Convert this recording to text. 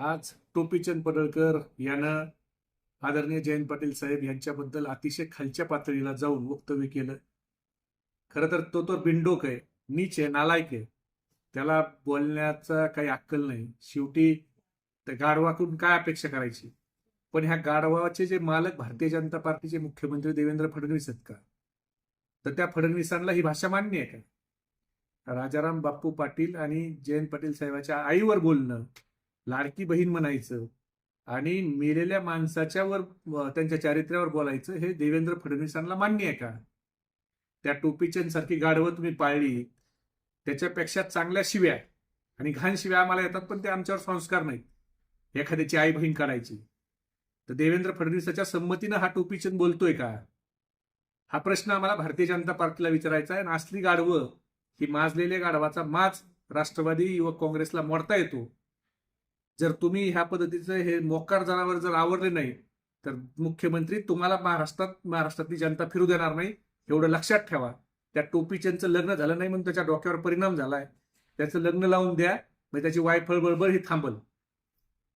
आज टोपीचंद पडळकर यानं आदरणीय जयंत पाटील साहेब यांच्याबद्दल अतिशय खालच्या पातळीला जाऊन वक्तव्य केलं. खरं तर तो तर बिंडोक आहे नीच आहे नालायक आहे. त्याला बोलण्याचा काही अक्कल नाही. शेवटी त्या गाढवाकडून काय अपेक्षा करायची? पण ह्या गाढवाचे जे मालक भारतीय जनता पार्टीचे मुख्यमंत्री देवेंद्र फडणवीस आहेत का? तर त्या फडणवीसांना ही भाषा मान्य आहे का? राजाराम बाप्पू पाटील आणि जयंत पाटील साहेबाच्या आईवर बोलणं लाडकी बहीण म्हणायचं आणि मेलेल्या माणसाच्या वर त्यांच्या चारित्र्यावर बोलायचं हे देवेंद्र फडणवीसांना मान्य आहे का? त्या टोपीचंद सारखी गाढवं तुम्ही पाळली त्याच्यापेक्षा चांगल्या शिव्या आणि घाण शिव्या आम्हाला येतात पण ते आमच्यावर संस्कार नाहीत. एखाद्याची आई बहीण काढायची. तर देवेंद्र फडणवीसाच्या संमतीनं हा टोपीचंद बोलतोय का? हा प्रश्न आम्हाला भारतीय जनता पार्टीला विचारायचा आहे आणि असली गाढवं ही माजलेल्या गाढवाचा माज राष्ट्रवादी युवक काँग्रेसला मोडता येतो. जर तुम्ही ह्या पद्धतीचं हे मोकार जनावर जर आवडले नाही तर मुख्यमंत्री तुम्हाला महाराष्ट्रात महाराष्ट्रातली जनता फिरू देणार नाही. एवढं लक्षात ठेवा. त्या टोपीचंदचं लग्न झालं नाही म्हणून त्याच्या डोक्यावर परिणाम झालाय. त्याचं लग्न लावून द्या म्हणजे त्याची वायफळ बळबळ ही थांबल.